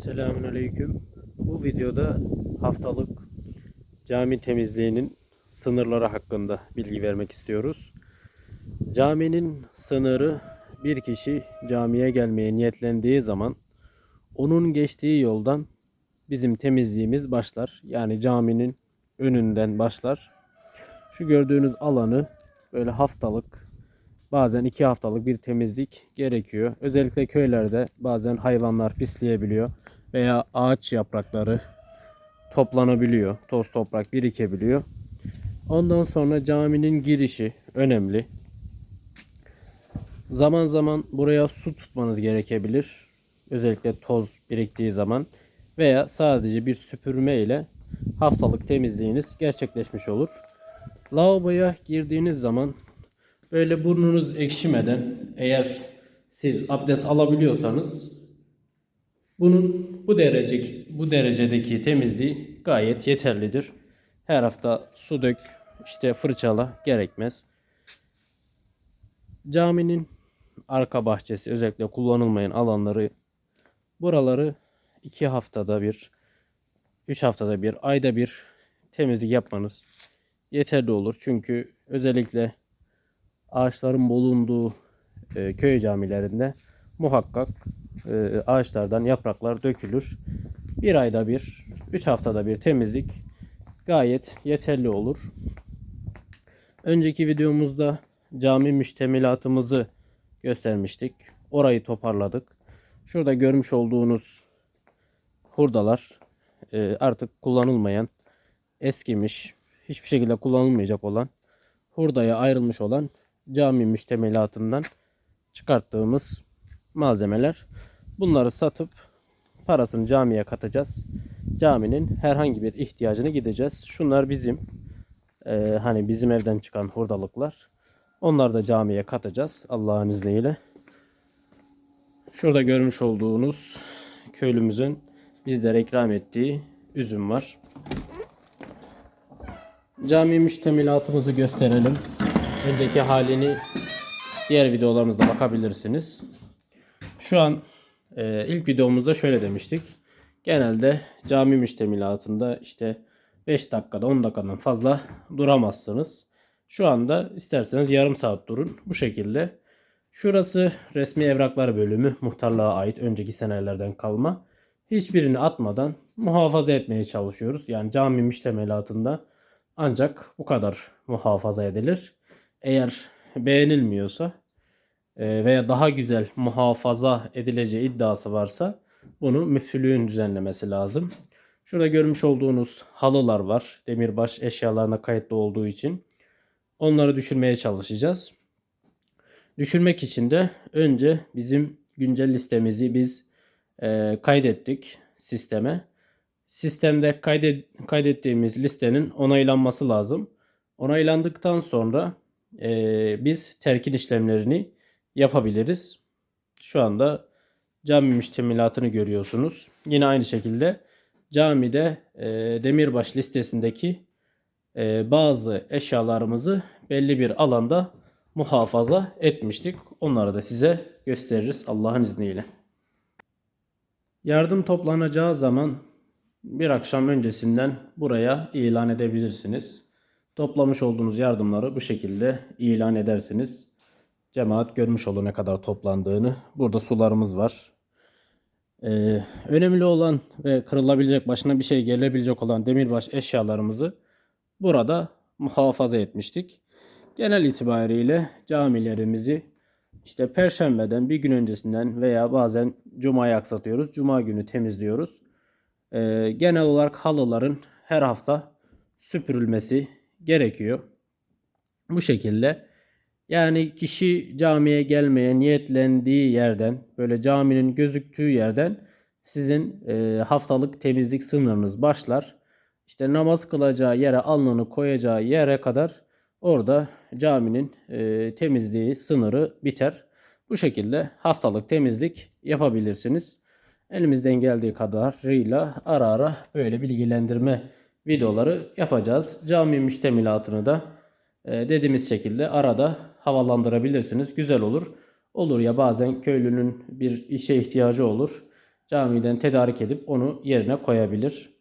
Selamünaleyküm. Bu videoda haftalık cami temizliğinin sınırları hakkında bilgi vermek istiyoruz. Caminin sınırı bir kişi camiye gelmeye niyetlendiği zaman onun geçtiği yoldan bizim temizliğimiz başlar. Yani caminin önünden başlar. Şu gördüğünüz alanı böyle haftalık bazen iki haftalık bir temizlik gerekiyor. Özellikle köylerde bazen hayvanlar pisleyebiliyor veya ağaç yaprakları toplanabiliyor. Toz toprak birikebiliyor. Ondan sonra caminin girişi önemli. Zaman zaman buraya su tutmanız gerekebilir. Özellikle toz biriktiği zaman veya sadece bir süpürme ile haftalık temizliğiniz gerçekleşmiş olur. Lavaboya girdiğiniz zaman böyle burnunuz ekşimeden eğer siz abdest alabiliyorsanız bunun bu derece bu derecedeki temizliği gayet yeterlidir. Her hafta su dök, işte fırçala gerekmez. Caminin arka bahçesi özellikle kullanılmayan alanları buraları iki haftada bir, üç haftada bir, ayda bir temizlik yapmanız yeterli olur. Çünkü özellikle ağaçların bulunduğu e, köy camilerinde muhakkak e, ağaçlardan yapraklar dökülür. Bir ayda bir, üç haftada bir temizlik gayet yeterli olur. Önceki videomuzda cami müştemilatımızı göstermiştik. Orayı toparladık. Şurada görmüş olduğunuz hurdalar e, artık kullanılmayan, eskimiş, hiçbir şekilde kullanılmayacak olan, hurdaya ayrılmış olan cami müştemilatından çıkarttığımız malzemeler. Bunları satıp parasını camiye katacağız. Caminin herhangi bir ihtiyacını gideceğiz. Şunlar bizim e, hani bizim evden çıkan hurdalıklar. Onları da camiye katacağız Allah'ın izniyle. Şurada görmüş olduğunuz köylümüzün bizlere ikram ettiği üzüm var. Cami müştemilatımızı gösterelim. Önceki halini diğer videolarımızda bakabilirsiniz. Şu an e, ilk videomuzda şöyle demiştik. Genelde cami müştemilatında işte 5 dakikada 10 dakikadan fazla duramazsınız. Şu anda isterseniz yarım saat durun. Bu şekilde. Şurası resmi evraklar bölümü. Muhtarlığa ait önceki senelerden kalma. Hiçbirini atmadan muhafaza etmeye çalışıyoruz. Yani cami müştemilatında ancak bu kadar muhafaza edilir. Eğer beğenilmiyorsa e, veya daha güzel muhafaza edileceği iddiası varsa bunu müftülüğün düzenlemesi lazım. Şurada görmüş olduğunuz halılar var. Demirbaş eşyalarına kayıtlı olduğu için. Onları düşürmeye çalışacağız. Düşürmek için de önce bizim güncel listemizi biz e, kaydettik sisteme. Sistemde kaydet, kaydettiğimiz listenin onaylanması lazım. Onaylandıktan sonra e, biz terkin işlemlerini yapabiliriz. Şu anda cami müştemilatını görüyorsunuz. Yine aynı şekilde camide e, demirbaş listesindeki e, bazı eşyalarımızı belli bir alanda muhafaza etmiştik. Onları da size gösteririz Allah'ın izniyle. Yardım toplanacağı zaman bir akşam öncesinden buraya ilan edebilirsiniz. Toplamış olduğunuz yardımları bu şekilde ilan edersiniz. Cemaat görmüş olur ne kadar toplandığını. Burada sularımız var. Ee, önemli olan ve kırılabilecek başına bir şey gelebilecek olan demirbaş eşyalarımızı burada muhafaza etmiştik. Genel itibariyle camilerimizi işte perşembeden bir gün öncesinden veya bazen cumayı aksatıyoruz. Cuma günü temizliyoruz. Ee, genel olarak halıların her hafta süpürülmesi gerekiyor. Bu şekilde yani kişi camiye gelmeye niyetlendiği yerden böyle caminin gözüktüğü yerden sizin e, haftalık temizlik sınırınız başlar. İşte namaz kılacağı yere alnını koyacağı yere kadar orada caminin e, temizliği sınırı biter. Bu şekilde haftalık temizlik yapabilirsiniz. Elimizden geldiği kadarıyla ara ara böyle bilgilendirme videoları yapacağız. Cami müştemilatını da e, dediğimiz şekilde arada havalandırabilirsiniz. Güzel olur. Olur ya bazen köylünün bir işe ihtiyacı olur. camiden tedarik edip onu yerine koyabilir.